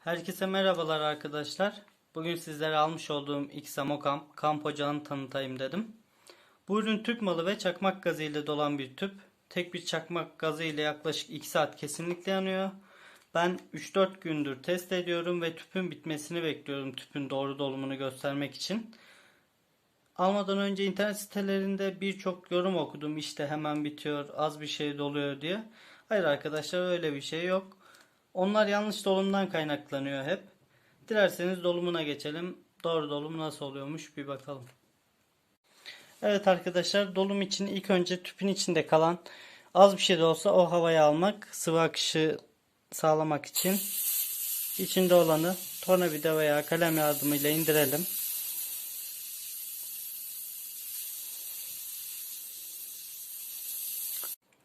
Herkese merhabalar arkadaşlar. Bugün sizlere almış olduğum Xamokam kamp ocağını tanıtayım dedim. Bu ürün tüp malı ve çakmak gazı ile dolan bir tüp. Tek bir çakmak gazı ile yaklaşık 2 saat kesinlikle yanıyor. Ben 3-4 gündür test ediyorum ve tüpün bitmesini bekliyorum tüpün doğru dolumunu göstermek için. Almadan önce internet sitelerinde birçok yorum okudum işte hemen bitiyor az bir şey doluyor diye. Hayır arkadaşlar öyle bir şey yok. Onlar yanlış dolumdan kaynaklanıyor hep. Dilerseniz dolumuna geçelim. Doğru dolum nasıl oluyormuş bir bakalım. Evet arkadaşlar dolum için ilk önce tüpün içinde kalan az bir şey de olsa o havayı almak sıvı akışı sağlamak için içinde olanı tornavida veya kalem yardımıyla indirelim.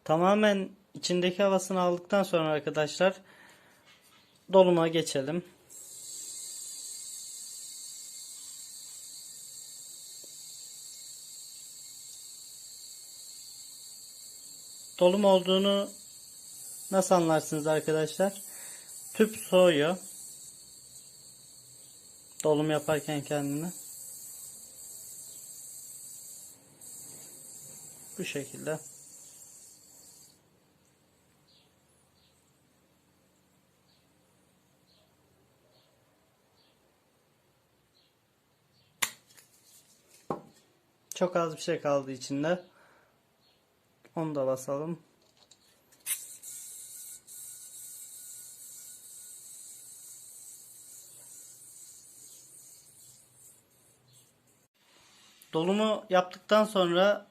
Tamamen içindeki havasını aldıktan sonra arkadaşlar doluma geçelim. Dolum olduğunu nasıl anlarsınız arkadaşlar? Tüp soğuyor. Dolum yaparken kendini. Bu şekilde. Çok az bir şey kaldı içinde. Onu da basalım. Dolumu yaptıktan sonra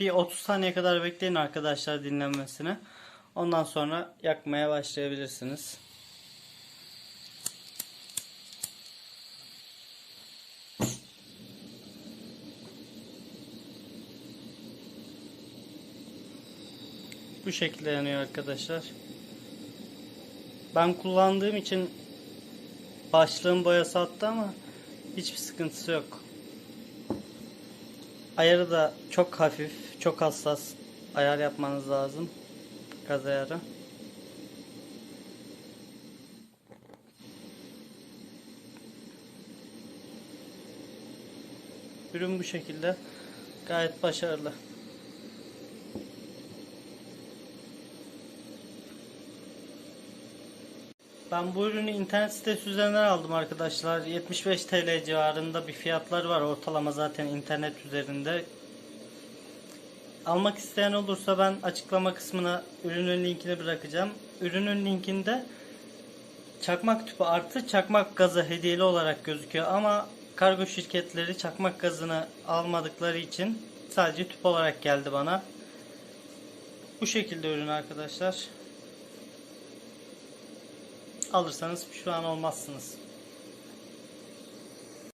bir 30 saniye kadar bekleyin arkadaşlar dinlenmesine. Ondan sonra yakmaya başlayabilirsiniz. Bu şekilde yanıyor arkadaşlar. Ben kullandığım için başlığın boyası attı ama hiçbir sıkıntısı yok. Ayarı da çok hafif, çok hassas ayar yapmanız lazım. Gaz ayarı. Ürün bu şekilde. Gayet başarılı. Ben bu ürünü internet sitesi üzerinden aldım arkadaşlar. 75 TL civarında bir fiyatlar var ortalama zaten internet üzerinde. Almak isteyen olursa ben açıklama kısmına ürünün linkini bırakacağım. Ürünün linkinde çakmak tüpü artı çakmak gazı hediyeli olarak gözüküyor ama kargo şirketleri çakmak gazını almadıkları için sadece tüp olarak geldi bana. Bu şekilde ürün arkadaşlar alırsanız pişman olmazsınız.